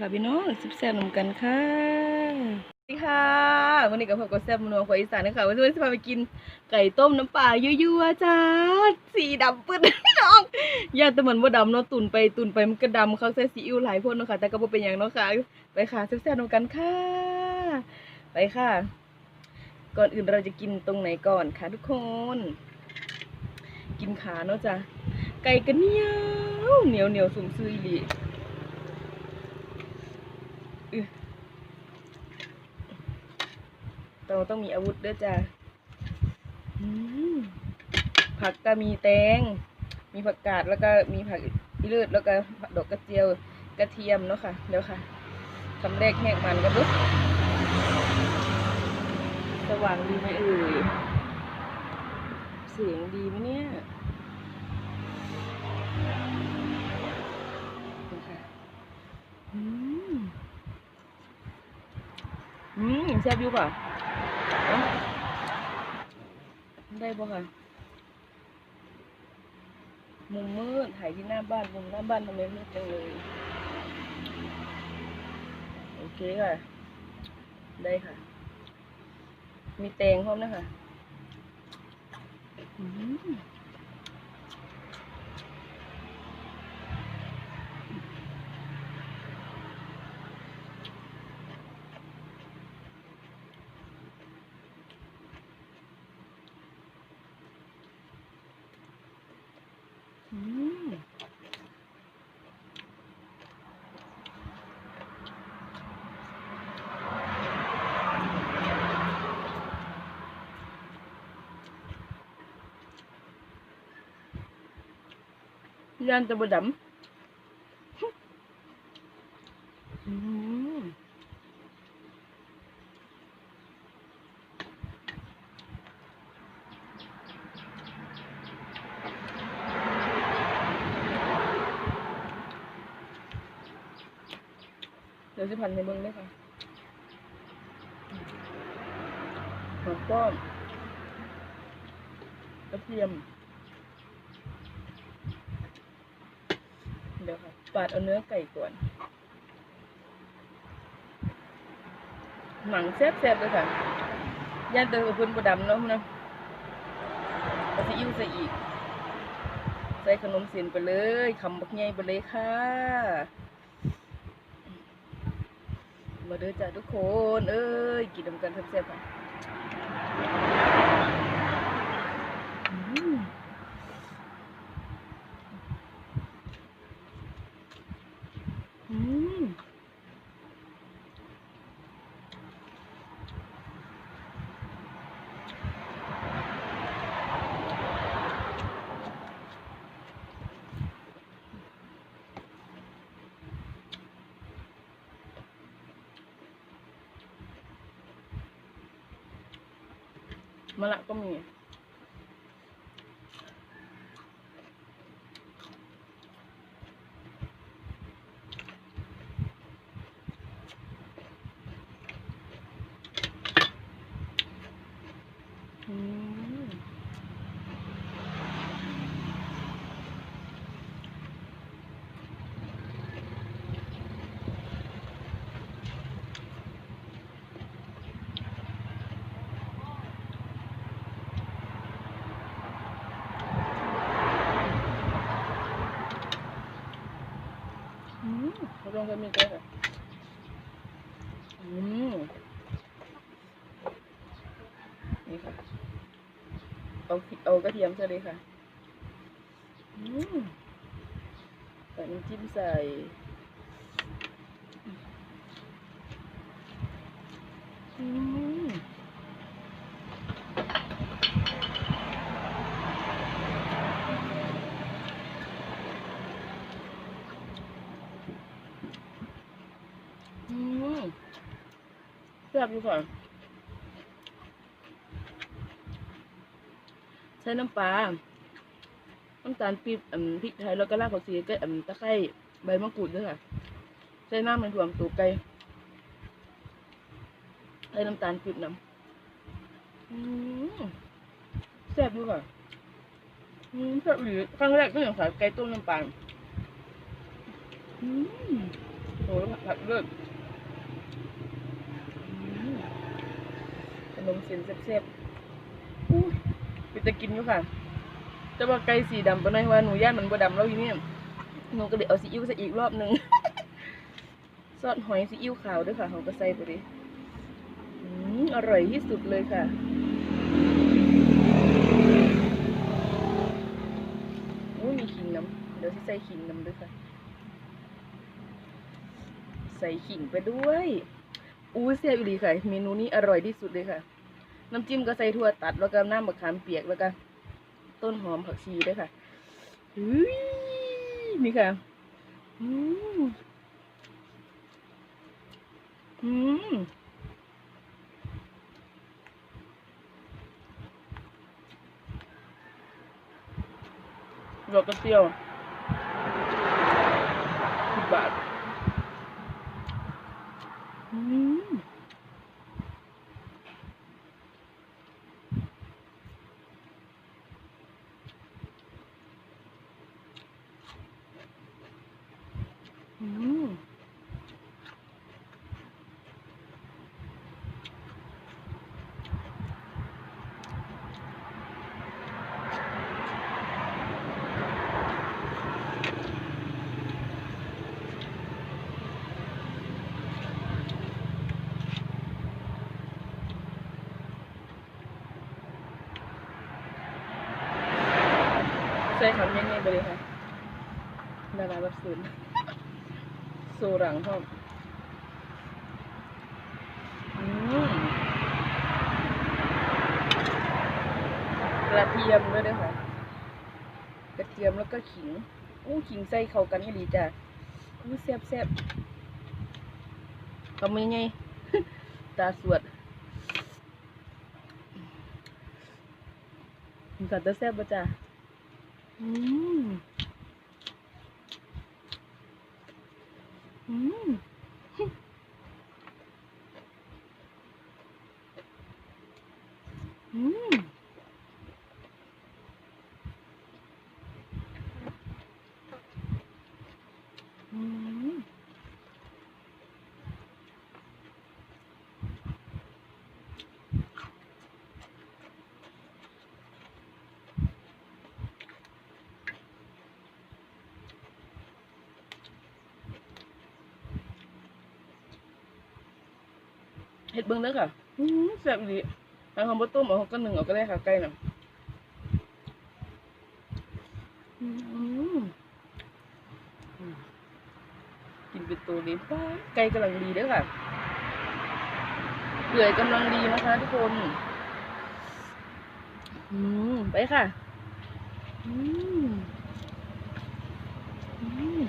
ค่ะพี่น้องซิบแซ่บนำกันค่ะสวัสดีค่ะวันนี้กับพบกับแซ่บนัวของอีสานนะคะวันนี้จะพาไปกินไก่ต้มน้ำปลายั่วๆจ้าสีดำปื้ดพี่น้องอย่าแต่เหมือนว่าดำเนาะตุนไปตุนไปมันก็ดำเขาใส่ซีอิ๊วหลายพ่นเนาะค่ะแต่ก็บ่เป็นอย่างเนาะค่ะไปค่ะซิบแซ่บนำกันค่ะ ไปค่ะ ก่อนอื่นเราจะกินตรงไหนก่อนคะทุกคน กินขาเนาะจ้ะไก่กันเหนียวเหนียวเหนียวสุ่มซื้ออีหลีอื้อ เราต้องมีอาวุธด้วยจ้ะผักก็มีแตง มีผักกาดแล้วก็มีผักอีเลือดแล้วก็ผักดอกกระเจียวกระเทียมเนาะค่ะเดี๋ยวค่ะคำแรกแหกมันกันปุ๊บสว่างดีไหมเอ่ยเสียงดีไหมเนี่ยดูค่ะอืมอืมแซ่บอยู่ป่ะเอ้า ได้ป่ะค่ะมุมมืดถ่ายที่หน้าบ้านมุมหน้าบ้านทำไมมืดจังเลยโอเคค่ะ ได้ค่ะ มีแตงพร้อมนะคะอืม อืม ย่านจะบดำอืมเดี๋ยวจะพันในเบิ้งด้ค่ะหอมป้อมกระเทียม เดี๋ยวค่ะ ปาดเอาเนื้อไก่ก่อนหนังแซ่บๆเลยค่ะย่านเตอร์พื้นบดำเนาะนะเอาซีอิ๊วใส่อีก ใส่ขนมเส้นไปเลยคำบักใหญ่ไปเลยค่ะ มาเด้อจ้าทุกคน เอ้ยกินนำกันแซ่บๆค่ะอืม อืมมะละก็มี อืมอืม ก็มีเกลือค่ะอืมนี่ค่ะ เอาเอากระเทียมใส่เลยค่ะ อืมใส่น้ำจิ้มใส่อืม อืมแซ่บอยู่ค่ะใช้น้ำปลา น้ำตาลปี๊บพริกไทยแล้วก็รากผักชีก็ตะไคร้ใบมะกรูดด้วยค่ะ ใช้น้ำมันถั่วตูไก่ใช้น้ำตาลปี๊บน้ำอืมแซ่บอยู่ค่ะอืมแซ่บหรือครั้งแรกก็อย่างขายไก่ต้มน้ำปลาอืมโอ้ยผักเลือดข นมเส้นแซ่บๆอู้มีแต่กินอยู่ค่ะ แต่ว่าไก่สีดำปะหน่อยว่าหนูย่านมันบ่ดำแล้วอยู่เนี่ยหนูก็เลยเอาซีอิ๊วใส่อีกรอบหนึ่งซอสหอยซีอิ๊วขาวด้วยค่ะเขาก็ใส่ไปดิอืมอร่อยที่สุดเลยค่ะโอ้ยมีขิงน้ำเดี๋ยวที่ใส่ขิงน้ำด้วยค่ะ ใส่ขิงไปด้วย อู้เสียบอีหลีค่ะ เมนูนี้อร่อยที่สุดเลยค่ะ น้ำจิ้มก็ใส่ถั่วตัดแล้วก็น้ำมะขามเปียกแล้วก็ต้นหอมผักชีด้วยค่ะเฮ้ยนี่ค่ะอืมอืมดอกกระเจียวสิบบาท อืมอืม ใส่คำง่ายๆไปเลยค่ะดาราแบบศูนย์โซหลังชอบอืมกระเทียมด้วยด้วยค่ะกระเทียมแล้วก็ขิงอู้ขิงใส่เข้ากันก็ดีจ้ะอู้แซ่บแซ่บทำยังไงตาสวดมันกัดตาแซ่บปะจ้ะ อืม อืม อืม อืม เห็ดเบิ้งเด้อค่ะแซ่บดีทางคำว่าต้มเอาก็หนึ่งเอาก็ได้ค่ะไก่น่ะกินเป็นตัวนี้ป้าไก่กำลังดีเด้อค่ะเปื่อยกำลังดีนะคะทุกคนอืมไปค่ะ อืมอืม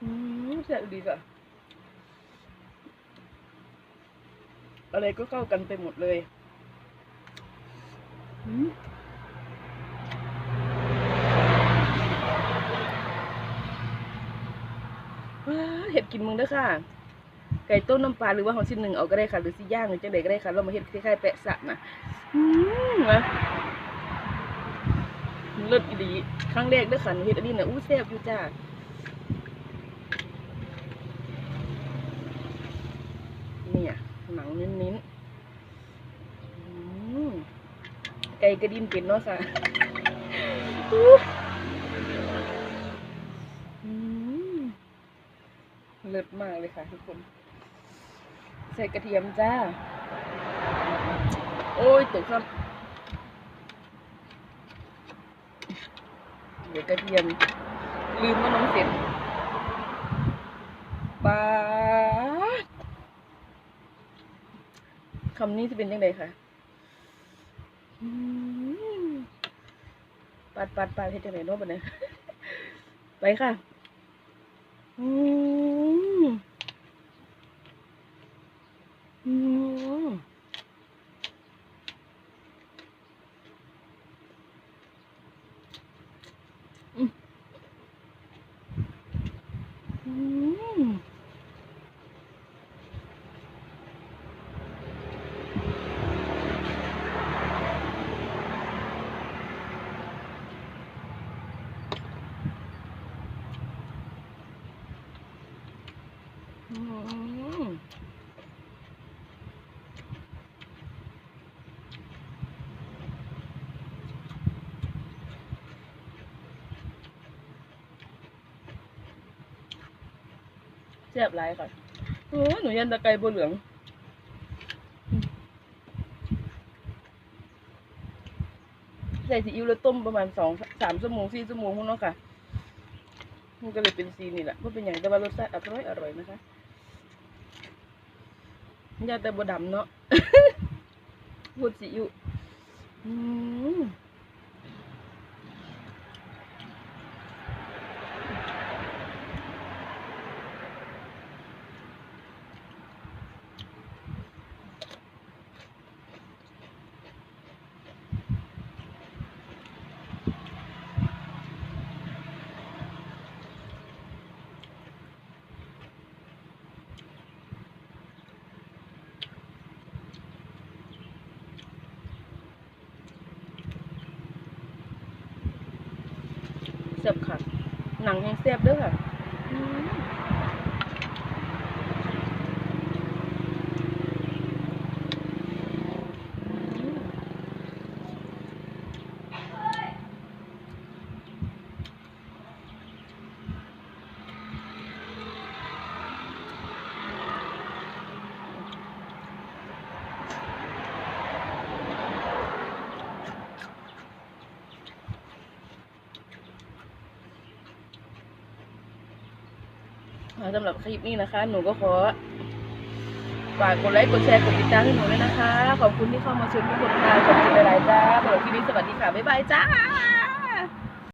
อืมแซ่บดีค่ะอะไรก็เข้ากันไปหมดเลยเห็ดกินมึงด้อค่ะ ไก่ต้มน้ำปลาหรือว่าของชิ้นหนึ่งเอาก็ได้ค่ะ หรือสิย่างหรือจังใดก็ได้ค่ะ เรามาเห็ดคล้ายๆแปะสะนะอืมนะเลิศดี ครั้งแรกด้อค่ะเห็ดอันนี้นะอู้แซ่บอยู่จ้า เนี่ย หนังเน้นๆไก่กระดินเป็นเนาะค่ะเลิศมากเลยค่ะทุกคน ใส่กระเทียมจ้า โอ้ยตกครับเดี๋ยวกระเทียม ลืมว่าน้องเสร็จปลาด คำนี้จะเป็นยังไงคะปัดปัดปัดเห็นจังไดเนาะบัดนี้ไปค่ะ อืม เจ็บไรก่อนโอ้หนูยันตะไคร้บัวเหลืองใส่ซีอิ๊วแล้วต้มประมาณสองสามชั่วโมงสี่ชั่วโมงพวกน้องค่ะมันก็เลยเป็นซีนี่แหละเพราะเป็นอย่างแต่ว่ารสชาติอร่อยอร่อยนะคะ ยาแต่บดดำเนาะพูดสิอยู่อืม ซ่บค่ะ หนังแห้งแซ่บเด้วยค่ะ อืมค่ะสำหรับคลิปนี้นะคะ หนูก็ขอฝากกดไลค์กดแชร์กดติดตามให้หนูด้วยนะคะ ขอบคุณที่เข้ามาชมทุกคนค่ะขอบคุณหลายๆจ้าสำหรับคลิปนี้สวัสดีค่ะบ๊ายบายจ้า